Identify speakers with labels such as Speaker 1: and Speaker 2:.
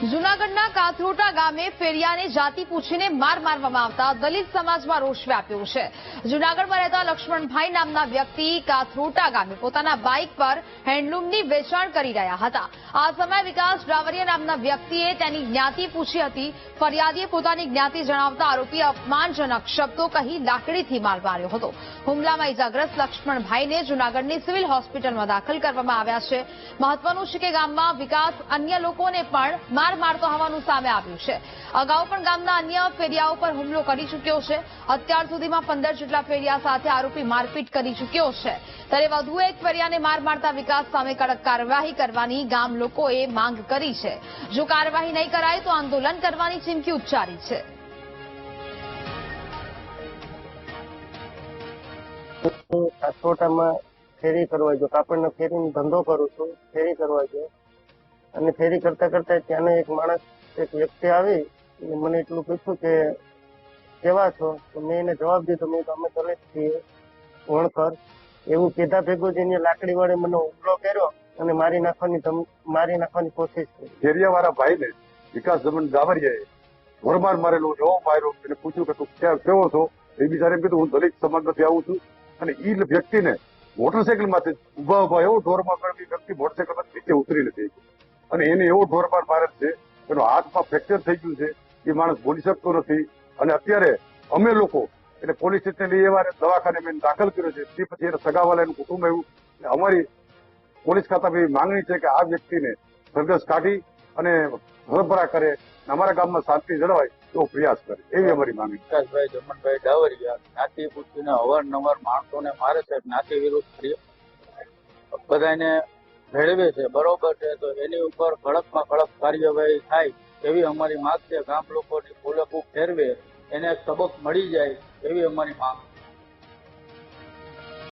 Speaker 1: જૂનાગઢના કાથરોટા ગામે ફેરિયાને જાતિ પૂછીને માર મારવામાં આવતા દલિત સમાજમાં રોષ વ્યાપ્યો છે. જૂનાગઢમાં રહેતા લક્ષ્મણભાઈ નામના વ્યક્તિ કાથરોટા ગામે પોતાના બાઇક પર હેન્ડલૂમની વેચાણ કરી રહ્યા હતા. આ સમયે વિકાસ ડાવરિયા નામના વ્યક્તિએ તેની જ્ઞાતિ પૂછી હતી. ફરિયાદીએ પોતાની જ્ઞાતિ જણાવતા આરોપીએ અપમાનજનક શબ્દો કહી લાકડીથી માર માર્યો હતો. હુમલામાં ઇજાગ્રસ્ત લક્ષ્મણભાઈને જૂનાગઢની સિવિલ હોસ્પિટલમાં દાખલ કરવામાં આવ્યા છે. મહત્વનું છે કે ગામમાં વિકાસ અન્ય લોકોને પણ માર મારતો હોવાનું સામે આવ્યું છે. અગાઉ પણ ગામના અન્ય ફેરિયાઓ પર હુમલો કરી ચૂક્યો છે. અત્યાર સુધીમાં પંદર જેટલા ફેરિયા સાથે આરોપી મારપીટ કરી ચૂક્યો છે. ત્યારે વધુ એક ફેરિયાને માર મારતા વિકાસ સામે કડક કાર્યવાહી કરવાની ગામ લોકોએ માંગ કરી છે. જો કાર્યવાહી નહીં કરાય તો આંદોલન કરવાની ચીમકી ઉચ્ચારી છે.
Speaker 2: ફેરી કરવા ગયો. કાપડનો ફેરીનો ધંધો કરું છું, ફેરી કરવા ગયો. અને ફેરી કરતા કરતા ત્યાંનો એક માણસ, એક વ્યક્તિ આવી મને એટલું પૂછ્યું કે, કેવા છો? તો મેં એને જવાબ દીધો, મેં તો અમે દલિત છીએ, વણકર. એવું કીધા ભેગું જ એની લાકડી વડે મને હુમલો કર્યો અને મારી નાખવાની મારી નાખવાની કોશિશ કરી.
Speaker 3: ફેરિયા વાળા ભાઈ ને વિકાસ જમન ગાવરિયાએ ભરમાર મારેલો એવો માર્યો એને પૂછ્યું કે, તું ક્યાં, કેવો છો? એ બિચારે એમ કીધું, હું દલિત સમાજમાંથી આવું છું. અને ઈ વ્યક્તિને મોટરસાયકલમાંથી ઊભા ઊભા એવો ઢોરમાં વ્યક્તિ મોટરસાયકલમાંથી નીચે ઉતરી નથી અને એને એવો ઢોરમાર મારે છે, એનો હાથમાં ફ્રેક્ચર થઈ ગયું છે, એ માણસ બોલી શકતો નથી. અને અત્યારે અમે લોકો એટલે પોલીસ સ્ટેશને લઈ એવા દવાખાને મેં દાખલ કર્યો છે. તે પછી એને સગાવાલા એનું કુટુંબ આવ્યું. અમારી પોલીસ ખાતામાં માંગણી છે કે આ વ્યક્તિને સરઘસ કાઢી અને હરભરા કરે અમારા ગામમાં શાંતિ જળવાય તો પ્રયાસ કરે. એવી અમારી માંગણી.
Speaker 4: વિકાસભાઈ જમનભાઈ ડાવરિયા જ્ઞાતિ પૂછીને અવારનવાર માણસોને મારે છે જ્ઞાતિ કર્યો બધાને ભેળવે છે. બરોબર છે. તો એની ઉપર કડકમાં કડક કાર્યવાહી થાય એવી અમારી માંગ છે. ગામ લોકોની ફૂલકૂપ ફેરવે, એને સબક મળી જાય એવી અમારી માંગ છે.